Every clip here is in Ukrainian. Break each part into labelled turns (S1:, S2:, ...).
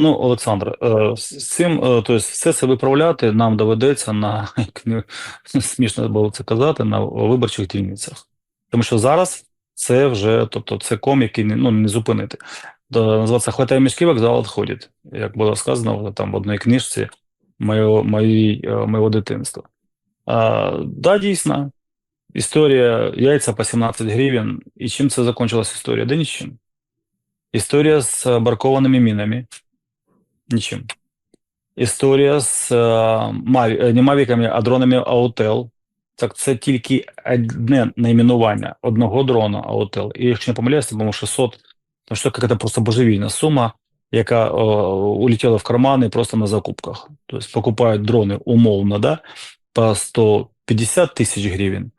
S1: Ну, Олександр, е, з цим, е, тобто, все це виправляти нам доведеться на смішно було це казати, на виборчих дільницях. Тому що зараз це вже, тобто, це ком, який ну, не зупинити. До, називається «Хватає міський вокзал відходить, як було сказано там в одній книжці моєго, моєї, е, моєго дитинства. А, да, дійсно, історія яйця по 17 гривень. І чим це закінчилась історія? Да нічим. Історія з е, баркованими мінами. Нічим. Історія з е, маві, е, не мавіками, а дронами Аутел. Так це тільки одне найменування одного дрона Аутел. І якщо не помиляюся, по-моєму, 600, тому що це просто божевільна сума, яка о, улетіла в кармани просто на закупках. Тобто покупають дрони умовно, да, по 150 тисяч гривень,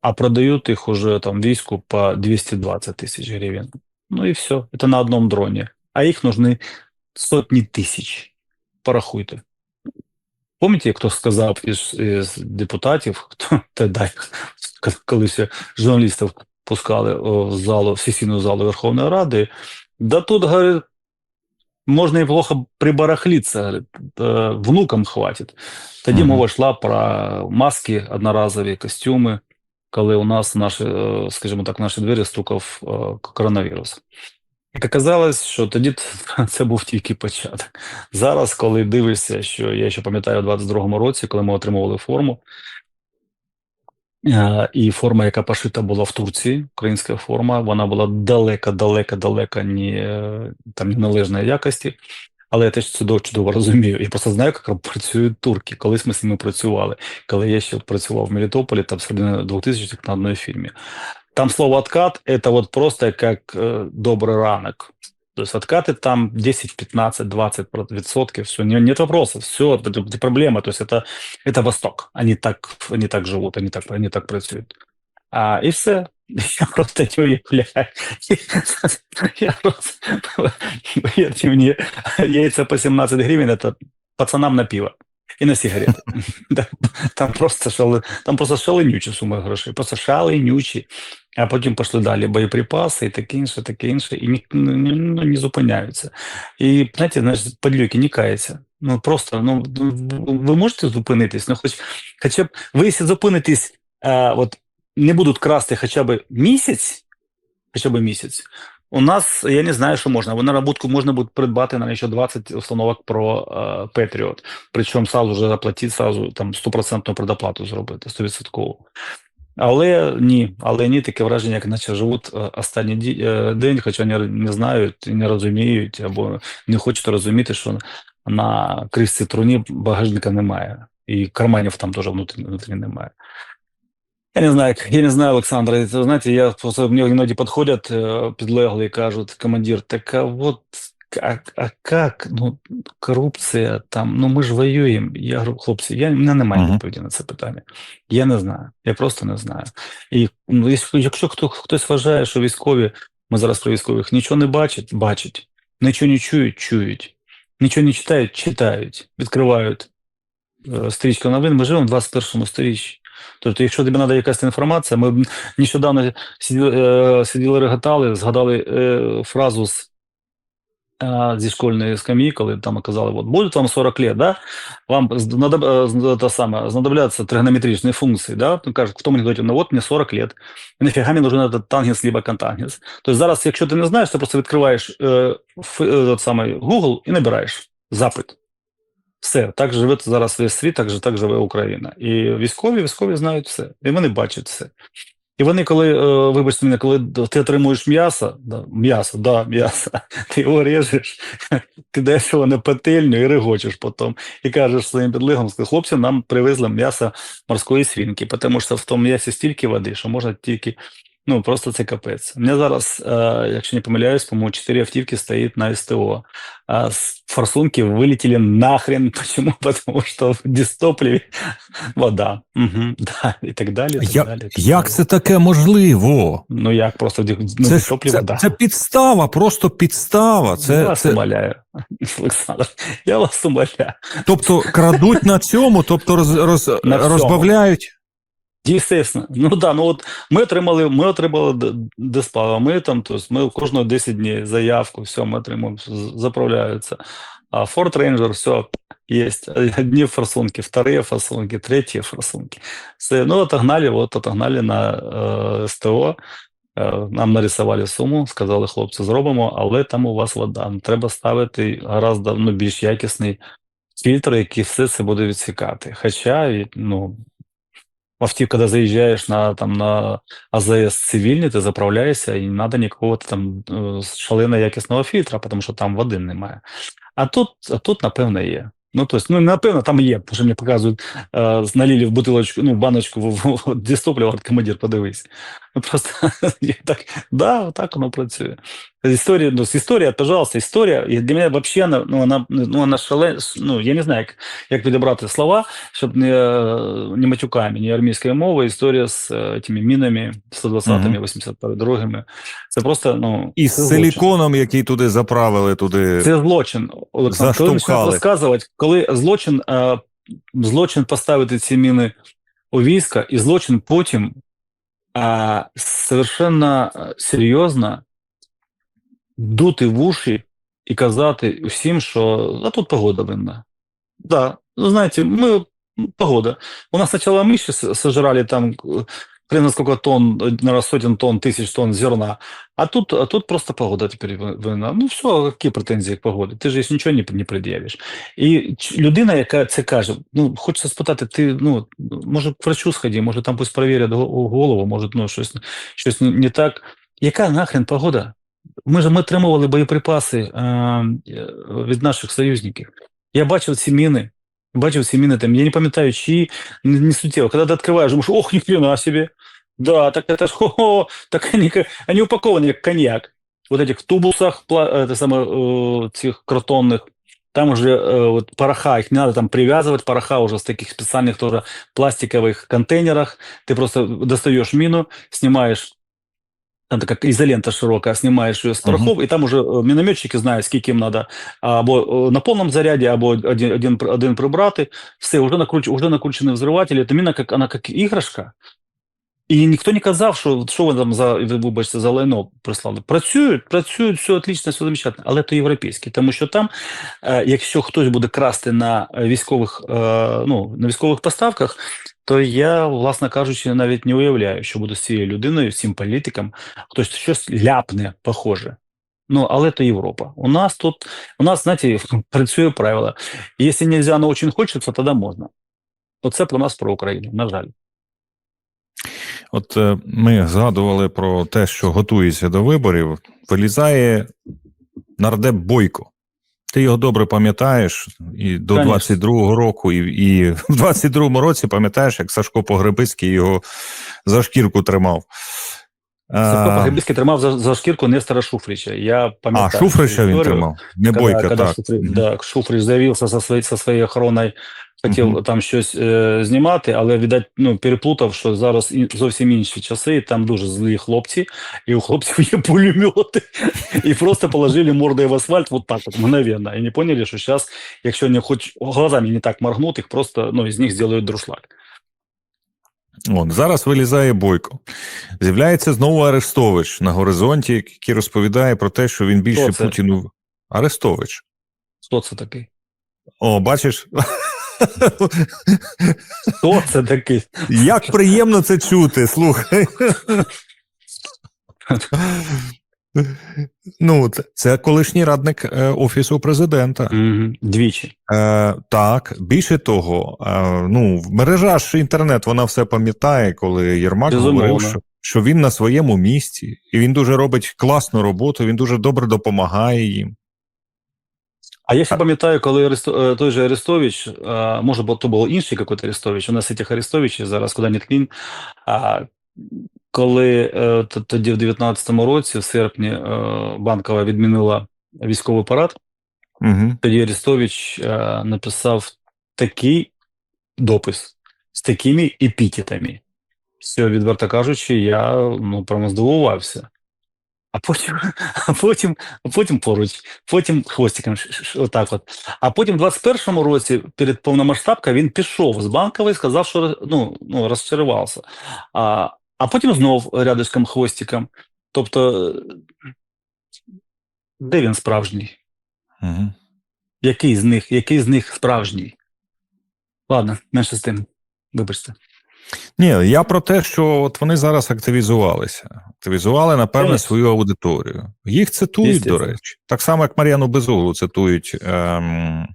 S1: а продають їх уже там війську по 220 тисяч гривень. Ну і все. Це на одному дроні. А їх нужны сотні тисяч. Порахуйте. Пам'ятаєте, хто сказав із, із депутатів, хто тоді, коли ще журналістів пускали в залу, в сесійну залу Верховної Ради, да тут, говорить, можна і плохо прибарахлитися, е, внукам хватить. Тоді
S2: Мгм.
S1: мова йшла про маски, одноразові костюми, коли у нас наші, е, скажімо так, наші двері стукав коронавірус. Як оказалось, що тоді це був тільки початок. Зараз, коли дивишся, що я ще пам'ятаю, у 22-му році, коли ми отримували форму, е, і форма, яка пошита була в Турції, українська форма, вона була далека, далека, далека не, е, там, неналежної якості. Але я теж чудово, чудово розумію. Я просто знаю, як працюють турки. Колись ми з ними працювали. Коли я ще працював в Мелітополі, там середини 2000-х на одній фірмі. Там слово откат это вот просто как э, добрый ранок. То есть откаты там 10, 15, 20 відсотків, все, не, нет вопросов, все, это, это проблема, то есть это, это Восток, они так, они так живут, они так, они так працюють. А, і все. Я просто не уявляю. Я просто, поверьте мне, яйца по 17 гривен, это пацанам на пиво. І на сигарети. Там просто шали, там просто шаленючі суми грошей, просто шаленючі. А потім пішли далі боєприпаси і таке інше, таке інше, і ні, ну, ну, не зупиняються. І знаєте, знаєш, подлюки не каються. Ну просто ну ви можете зупинитись, ну хоч хоча б ви якщо зупинитесь, а, от не будуть красти хоча б місяць, хоча б місяць. У нас я не знаю, що можна. На роботку можна буде придбати на ще 20 установок про Patriot. Причому сразу вже заплатити, сразу там стопроцентну предоплату зробити, 100%. Але ні, але ні, таке враження, як наче живуть е, останній е, день, хоча не, не знають, не розуміють, або не хочуть розуміти, що на кришці труні багажника немає, і карманів там теж внутрі, внутрі немає. Я не знаю, я не знаю, Олександр. Это, знаете, я просто мне іноді підходять е, підлеглі і кажуть, командир, так а вот а, а как? Ну, корупція там, ну ми ж воюємо. Я говорю, хлопці, я, в мене немає
S2: Мгм.
S1: відповіді на це питання. Я не знаю, я просто не знаю. І ну, якщо, якщо хто, хтось вважає, що військові, ми зараз про військових, нічого не бачать, бачать, нічого не чують, чують, нічого не читають, читають, відкривають е, стрічку новин, ми живемо в 21 сторіччі. Тобто, якщо тобі треба якась інформація, ми нещодавно сиділи, е, сиділи реготали, згадали е, фразу з, е, зі школьної скам'ї, коли там казали, от буде вам 40 лет, да? вам знадоб, та саме, знадобляться тригонометричні функції, да? Ну, кажуть, в тому анекдоті, ну от мені 40 лет, і нафіга мені нужен этот тангенс, либо контангенс. Тобто зараз, якщо ти не знаєш, ти просто відкриваєш е, ф, е, саме Google і набираєш запит. Все, так живе зараз весь світ, так же так живе Україна. І військові, військові знають все, і вони бачать все. І вони, коли, е, вибачте мене, коли ти отримуєш м'ясо, да, м'ясо, да, м'ясо, ти його режеш, кидаєш його на петельню і регочеш потім. І кажеш своїм підлеглим, що хлопці, нам привезли м'ясо морської свинки, тому що в тому м'ясі стільки води, що можна тільки, ну, просто це капець. У мене зараз, е, якщо не помиляюсь, по-моєму, 4 автівки стоїть на СТО. А форсунки вылетели нахрен. Почему? Потому что в дистопливе вода. Угу, да, і так далі. і Так
S2: Я-
S1: далі, так
S2: Як
S1: далі.
S2: це таке можливо?
S1: Ну як просто в ну,
S2: Це, це,
S1: да.
S2: це підстава, просто підстава.
S1: я
S2: Це,
S1: вас
S2: це,
S1: умоляю, Олександр, я вас умоляю.
S2: тобто крадуть на цьому, тобто роз, роз,
S1: На
S2: розбавляють.
S1: Естественно. Ну да, ну от ми отримали, ми отримали д- диспала, ми там, тобто ми кожного 10 днів заявку, все, ми отримуємо, заправляються. А Ford Ranger, все, есть. Одни форсунки, вторые форсунки, третьи форсунки. Все, ну, отогнали, вот отогнали на е, СТО. Е, Нам нарисували суму, сказали, хлопці, зробимо, але там у вас вода. Треба ставити гораздо ну, більш якісний фільтр, який все це буде відсікати. Хоча, ну, автів, коли заїжджаєш на, там, на АЗС цивільний, ти заправляєшся і не треба нікого там е, шалено якісного фільтра, тому що там води немає. А тут, а тут напевно, є. Ну, тобто, ну, напевно, там є, тому що мені показують, е, налили в бутилочку, ну, баночку в, в, в говорить, командир, подивись. Ну, просто я так, да, так воно працює. Історія, ну, історія, пожалуйста, історія, і для мене взагалі, вона, ну, вона, ну, вона шале, ну, я не знаю, як, як підібрати слова, щоб не, е, не матюками, не армійською мовою, історія з тими мінами, 120-ми,
S2: Мгм.
S1: 82-ми. Це просто, ну,
S2: І з силіконом, який туди заправили, туди.
S1: Це злочин, Олександр. Коли почнуть розказувати, коли злочин, е, злочин поставити ці міни у війська, і злочин потім е, совершенно е, серйозно дути в уші і казати всім, що а тут погода винна. Да, ну, знаете, мы погода. У нас сначала мыши с- сожрали там э, хрен сколько тонн, наверное, сотен тонн, тысяч тонн зерна, а тут, а тут просто погода теперь ви- винна. Ну все, які претензії к погоді? Ти ж нічого не, не пред'явиш. І людина, яка це каже, ну хочеться спитати, ти ну може к врачу сходи, може там пусть перевірять голову, може ну щось, щось не- не так. Яка нахрен погода? Ми ж ми отримували боєприпаси е, е, від наших союзників. Я бачив ці міни, бачив ці міни там, я не пам'ятаю, чиї, не, не суттєво. Коли ти відкриваєш, думаєш, ох, ні хрена себе. Да, так это ж, хо-хо, так они, ка- они упакованы как коньяк. Вот этих тубусах, пла- это самое, э, цих кротонных, там уже э, вот пороха, их не надо там привязывать, пороха уже с таких специальных тоже пластиковых контейнерах. Ты просто достаешь мину, снимаешь там така ізолента широка, знімаєш її з порохов, і там уже е, мінометчики знають, скільки їм треба або е, на повному заряді, або один, один, один прибрати. Все, вже, накруч, вже накручені взривателі. Це міна, як, вона як іграшка. І ніхто не казав, що, що ви там за, вибачте, за лайно прислали. Працюють, працюють, все отлично, все замечательно, але то європейське. Тому що там, якщо хтось буде красти на військових, ну, на військових поставках, то я, власне кажучи, навіть не уявляю, що буде з цією людиною, з цим політиком, хтось щось ляпне похоже. Ну, але то Європа. У нас тут, у нас, знаєте, працює правило. Якщо нельзя, но очень хочеться, тоді можна. Оце про нас, про Україну, на жаль.
S2: От е, ми згадували про те, що готується до виборів. Вилізає нардеп Бойко. Ти його добре пам'ятаєш і до
S1: Конечно.
S2: 22-го року, і, і в 22-му році пам'ятаєш, як Сашко Погребицький його за шкірку тримав.
S1: Сашко Погребицький тримав за, за шкірку Нестора Шуфрича. Я
S2: а. Шуфрича він тримав, не Бойка,
S1: когда
S2: так.
S1: Шуфрич,
S2: Мгм.
S1: да, Шуфрич заявився со своєю, со своєю охороною, хотів
S2: Мгм.
S1: там щось е, знімати, але, видать, ну, переплутав, що зараз і, зовсім інші часи, і там дуже злі хлопці, і у хлопців є пулемети, і просто положили мордою в асфальт вот так от, мгновенно, і не поняли, що зараз, якщо вони хоч глазами не так моргнуть, їх просто, ну, із них зроблять друшлак.
S2: От, зараз вилізає Бойко. З'являється знову Арестович на горизонті, який розповідає про те, що він більше Путіну. Арестович.
S1: Хто це такий?
S2: О, бачиш?
S1: Хто це такий?
S2: Як приємно це чути, слухай. Ну, це, це колишній радник е, Офісу президента.
S1: Мгм, Двічі.
S2: Е, так, більше того, е, ну, мережа ж інтернет, вона все пам'ятає, коли Єрмак
S1: Безумовно.
S2: говорив, що, що він на своєму місці, і він дуже робить класну роботу, він дуже добре допомагає їм.
S1: А я ще пам'ятаю, коли Аресто... е, той же Арестович, е, може, то був інший якийсь Арестович, у нас цих Арестовичів зараз куди не ткнін, а коли е, тоді в 19-му році, в серпні, Банкова відмінила військовий парад,
S2: Угу.
S1: тоді Арестович написав такий допис з такими епітетами. Все, відверто кажучи, я ну, прямо здивувався. А потім, а потім, а потім поруч, потім хвостиком, отак от. А потім в 21-му році, перед повномасштабкою, він пішов з банкової, сказав, що ну, ну, розчарувався. А, а потім знов рядочком хвостиком. Тобто, де він справжній?
S2: Угу.
S1: Який з них, який з них справжній? Ладно, менше з тим. Вибачте.
S2: Ні, я про те, що от вони зараз активізувалися. Активізували, напевне, свою аудиторію. Їх цитують, до речі. Так само, як Мар'яну Безуглу цитують ем,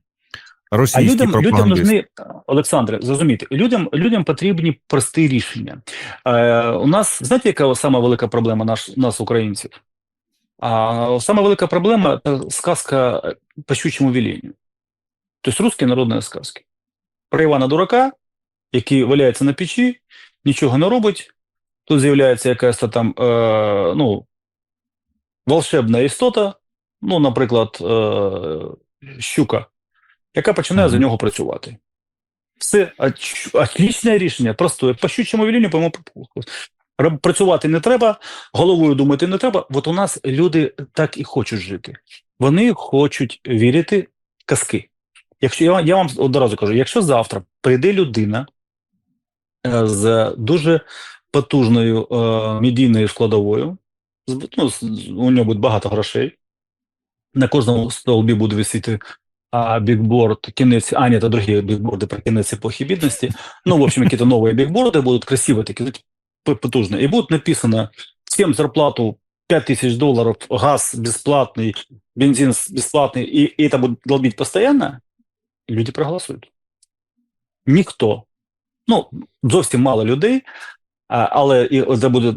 S1: А людям, людям нужны, Олександре, зрозумійте, людям, людям потрібні прості рішення. Е, у нас, знаєте, яка сама велика проблема наш, нас, українців? А сама велика проблема сказка по щучому веленню. Тобто русські народні сказки. Про Івана Дурака, який валяється на печі, нічого не робить. Тут з'являється якась там е, ну, волшебна істота, ну, наприклад, е, щука, яка починає
S2: Мгм.
S1: за нього працювати. Все отлічне рішення, простое. По щучому велінню по Працювати не треба, головою думати не треба. От у нас люди так і хочуть жити. Вони хочуть вірити в казки. Якщо я, я вам одразу кажу, якщо завтра прийде людина з дуже потужною е, медійною складовою, з- ну, з- у нього буде багато грошей, на кожному столбі буде висіти а, бигборд, кінець, а, нет, это другие бигборды про кінець епохи бідності. Ну, в общем, какие-то новые бигборды будут красивые, такие, знаете, п- потужные. И будет написано, всем зарплату 5000 долларов, газ бесплатный, бензин с- бесплатный, и, и это будет долбить постоянно, люди проголосують. Ніхто. Ну, зовсім мало людей, але і це буде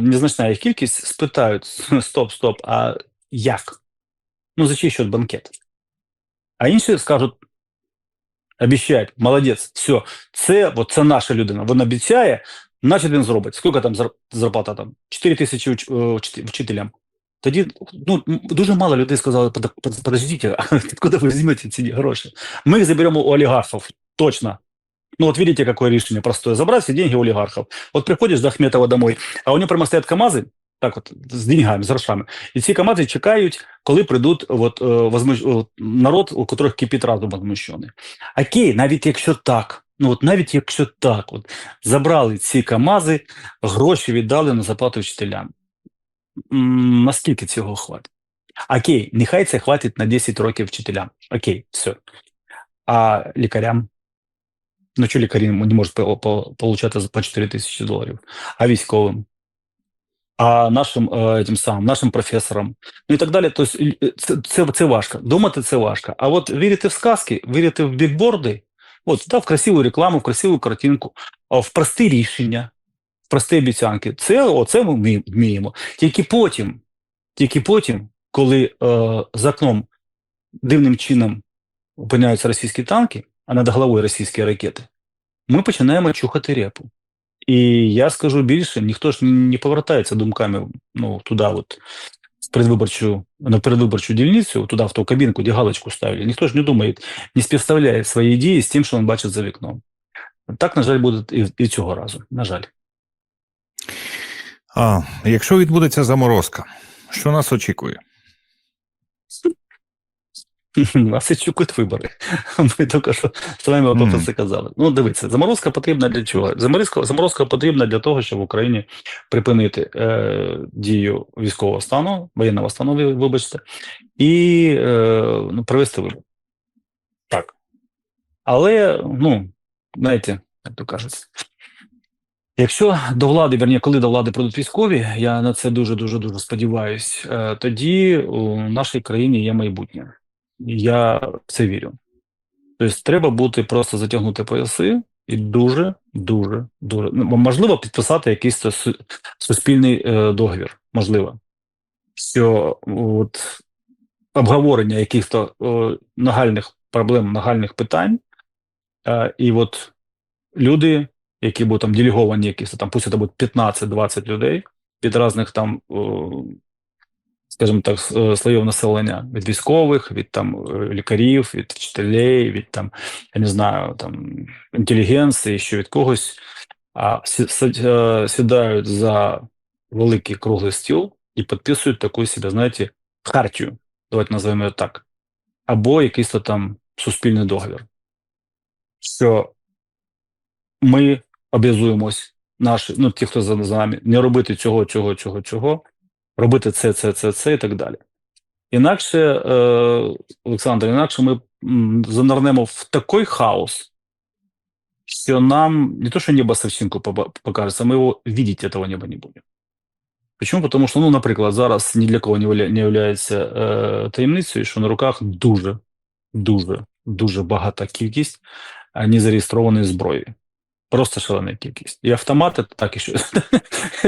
S1: незначна їх кількість, спитають: стоп, стоп, а як? Ну, за чий счет банкет? А інші скажуть: обіцяють, молодець, все, це, от, це наша людина. Він обіцяє, значить він зробить. Скільки там зарплата? Там? 4 тисячі е, вчителям. Тоді ну, дуже мало людей сказали, «Под- под- подождіть, откуда ви візьмете ці гроші? Ми їх заберемо у олігархів, точно. Ну вот видите, какое решение простое. Забрать все деньги у олигархов. Вот приходишь до Ахметова домой, а у него прямо стоят КАМАЗы, так от, з деньгами, з грошами. І ці КАМАЗи чекають, коли прийдуть от, е, возмущ... народ, у котрих кипить разум возмущений. Окей, навіть якщо так, ну от навіть якщо так, от, забрали ці КАМАЗи, гроші віддали на зарплату вчителям. Наскільки цього хватить? Окей, нехай це хватить на 10 років вчителям. Окей, все. А лікарям? Ну, що лікарі не можуть по- по- получати по 4 тисячі доларів, а військовим, а нашим е, тим самим, нашим професорам, ну і так далі. Тобто, л- це, це, це важко. Думати це важко. А от вірити в сказки, вірити в бікборди, от, да, в красиву рекламу, в красиву картинку, в прості рішення, в прості обіцянки, це, оце ми вміємо. Тільки потім, тільки потім, коли е, за окном дивним чином опиняються російські танки, а над головою російські ракети, ми починаємо чухати репу. І я скажу більше, ніхто ж не повертається думками ну, туди, от, в предвиборчу, на передвиборчу дільницю, туди, в ту кабінку, де галочку ставили. Ніхто ж не думає, не співставляє свої дії з тим, що він бачить за вікном. Так, на жаль, буде і, і цього разу. На жаль.
S2: А якщо відбудеться заморозка, що нас очікує?
S1: Нас і чекають вибори. Ми тільки що з вами про це казали. Ну, дивіться, заморозка потрібна для чого? Заморозка, заморозка потрібна для того, щоб в Україні припинити е, дію військового стану, воєнного стану, вибачте, і е, ну, провести вибори. Так. Але, ну, знаєте, як то кажуть, якщо до влади, верні, коли до влади прийдуть військові, я на це дуже дуже дуже сподіваюсь, е, тоді у нашій країні є майбутнє. Я в це вірю. Тобто треба бути просто затягнути пояси і дуже, дуже, дуже ну, можливо підписати якийсь суспільний е, договір. Можливо, що от обговорення якихось е, нагальних проблем, нагальних питань, е, і от люди, які будуть там делеговані, якісь там, пусть це буде 15-20 людей від різних там. Скажімо так, е, слоїв населення від військових, від там е, лікарів, від вчителей, від там, я не знаю, там інтелігенції, що від когось, а е, сідають за великий круглий стіл і підписують таку себе, знаєте, хартію, давайте називаємо її так, або якийсь там суспільний договір. Що ми обов'язуємось, наші, ну, ті, хто за за нами, не робити цього, цього, цього, цього, робити це, це, це, це і так далі. Інакше, е, Олександр, інакше ми занирнемо в такий хаос, що нам не то, що небо поба- покажеться, ми його видіти цього неба не будемо. Чому? Тому що, ну, наприклад, зараз ні для кого не явля- являється е, таємницею, що на руках дуже, дуже, дуже багата кількість е, незареєстрованої зброї. Просто шалена кількість. І автомати так і що.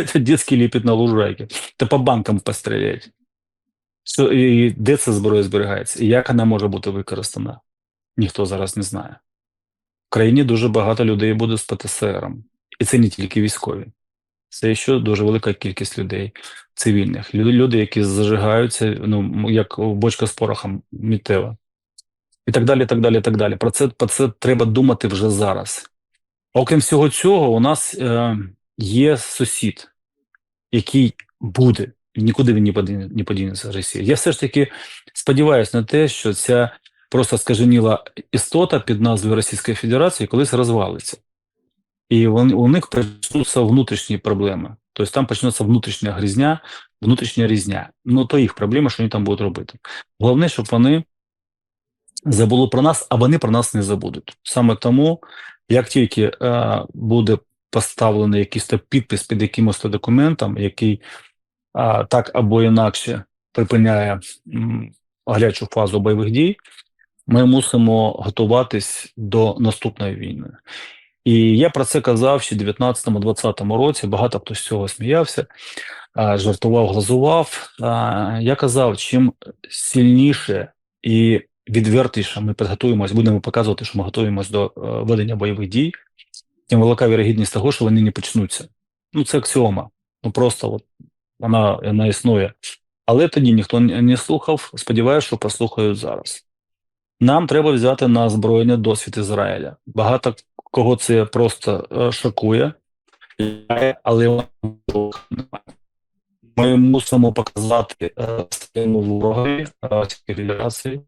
S1: Це дитячий ліпіт на лужайки. Та по банкам пострілять. Що, і де ця зброя зберігається? І як вона може бути використана? Ніхто зараз не знає. В країні дуже багато людей буде з ПТСРом. І це не тільки військові. Це ще дуже велика кількість людей цивільних. Люди, які зажигаються, ну, як бочка з порохом мітева. І так далі, так далі, так далі. Про це, про це треба думати вже зараз. Окрім всього цього, у нас е, є сусід, який буде, нікуди він не подіне- не подінеться Росія. Я все ж таки сподіваюся на те, що ця просто скаженіла істота під назвою Російської Федерації колись розвалиться. І у них почнуться внутрішні проблеми. Тобто там почнеться внутрішня грізня, внутрішня різня. Ну, то їх проблема, що вони там будуть робити. Головне, щоб вони забули про нас, а вони про нас не забудуть. Саме тому, як тільки е, буде поставлений якийсь підпис під якимось то документом, який а, так або інакше припиняє м, гарячу фазу бойових дій, ми мусимо готуватись до наступної війни. І я про це казав ще в 19-20 році. Багато хто з цього сміявся, жартував, глазував. Я казав, чим сильніше і відвертіше ми підготуємось, будемо показувати, що ми готуємось до е, ведення бойових дій, тим велика вірогідність того, що вони не почнуться. Ну, це аксіома. Ну просто от вона, вона існує. Але тоді ніхто не слухав. Сподіваюся, що послухають зараз. Нам треба взяти на озброєння досвід Ізраїля. Багато кого це просто е, шокує, але ми мусимо показати е, ворогові Російській Федерації,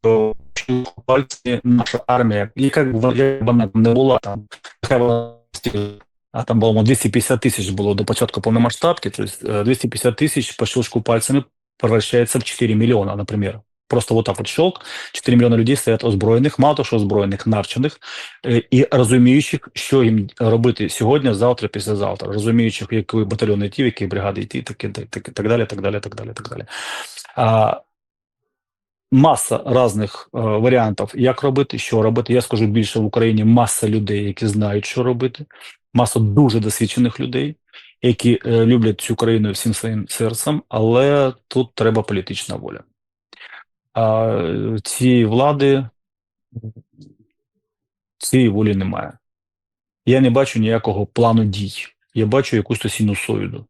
S1: що пальці наша армія, яка б вона- не була там, а там було 250 тисяч було до початку повномасштабки, то есть э, 250 тысяч по щелчку пальцами превращается в 4 миллиона, например. Просто вот так вот щелк, 4 мільйони людей стоять озброєних, мало того, що озброєних, навчених е, і розуміючих, що їм робити сьогодні, завтра, післязавтра, розуміючих, в який батальйон йти, який бригади йти, так, так, так, так далі, так далі, так далі, так далі. А, маса різних е, варіантів, як робити, що робити. Я скажу більше в Україні маса людей, які знають, що робити, маса дуже досвідчених людей, які е, люблять цю країну всім своїм серцем, але тут треба політична воля. А е, цієї влади цієї волі немає. Я не бачу ніякого плану дій. Я бачу якусь то синусоїду.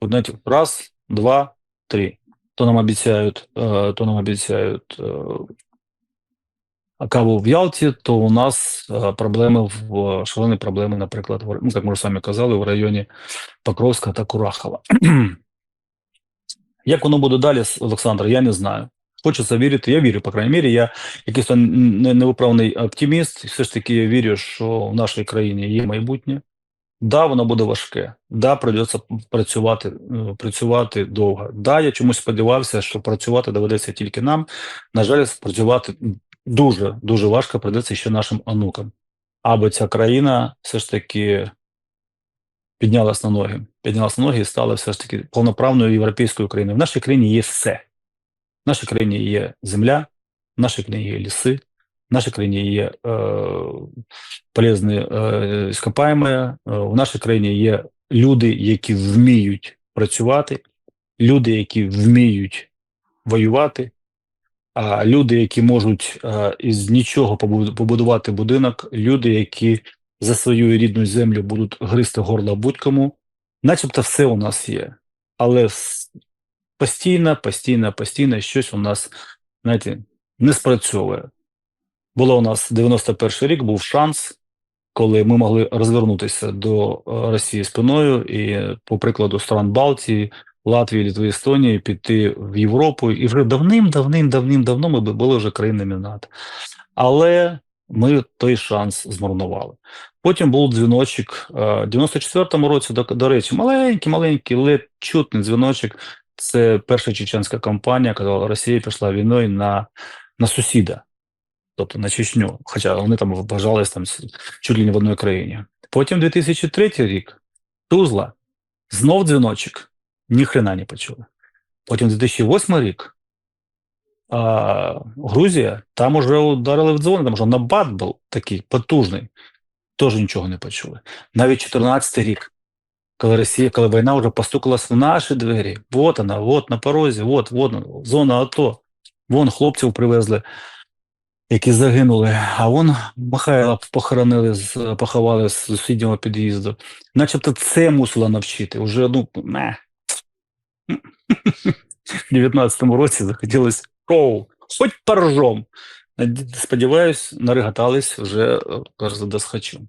S1: От, раз, два, три. То нам обіцяють, е, то нам обіцяють е, каву в Ялті, то у нас е, проблеми в шалені проблеми, наприклад, в, ну, як ми вже самі казали, в районі Покровська та Курахова. Як воно буде далі, Олександр, я не знаю. Хочеться вірити, я вірю, по крайній мірі, я якийсь невиправний оптиміст, все ж таки вірю, що в нашій країні є майбутнє. Да, воно буде важке. Да, придеться працювати, е, працювати довго. Да, я чомусь сподівався, що працювати доведеться тільки нам. На жаль, працювати дуже дуже важко придеться ще нашим онукам. Аби ця країна все ж таки піднялась на ноги, піднялась на ноги і стала все ж таки повноправною європейською країною. В нашій країні є все. В нашій країні є земля, в нашій країні є ліси, в нашій країні є е, полезні е, іскопаємі, е, в нашій країні є люди, які вміють працювати, люди, які вміють воювати, а люди, які можуть е, із нічого побудувати будинок, люди, які за свою рідну землю будуть гризти горло будь-кому. Начебто все у нас є, але постійно, постійно, постійно щось у нас, знаєте, не спрацьовує. Було у нас 91 рік, був шанс, коли ми могли розвернутися до е, Росії спиною, і по прикладу стран Балтії, Латвії, Літві, Естонії піти в Європу, і вже давним-давним-давним-давно ми були вже країнами НАТО. Але ми той шанс змарнували. Потім був дзвіночок е, в 94-му році, до, до речі, маленький, маленький, ледь чутний дзвіночок. Це перша чеченська кампанія, коли Росія пішла війною на, на сусіда, тобто на Чечню. Хоча вони там вважались там чуть ли не в одній країні. Потім 2003 рік, Тузла, знов дзвіночок, ніхрена не почули. Потім 2008 рік, а, Грузія, там уже ударили в дзвони, там вже набат був такий потужний, теж нічого не почули. Навіть 14 рік, коли Росія, коли війна вже постукалась в наші двері, от вона, от на порозі, от, от зона АТО. Вон хлопців привезли, які загинули, а вон Михайла похоронили, поховали з сусіднього під'їзду. Начебто це мусило навчити. Уже, ну, не. В 19-му році захотілося шоу, хоч поржом. Сподіваюсь, наригатались вже перш кажу, до схочу.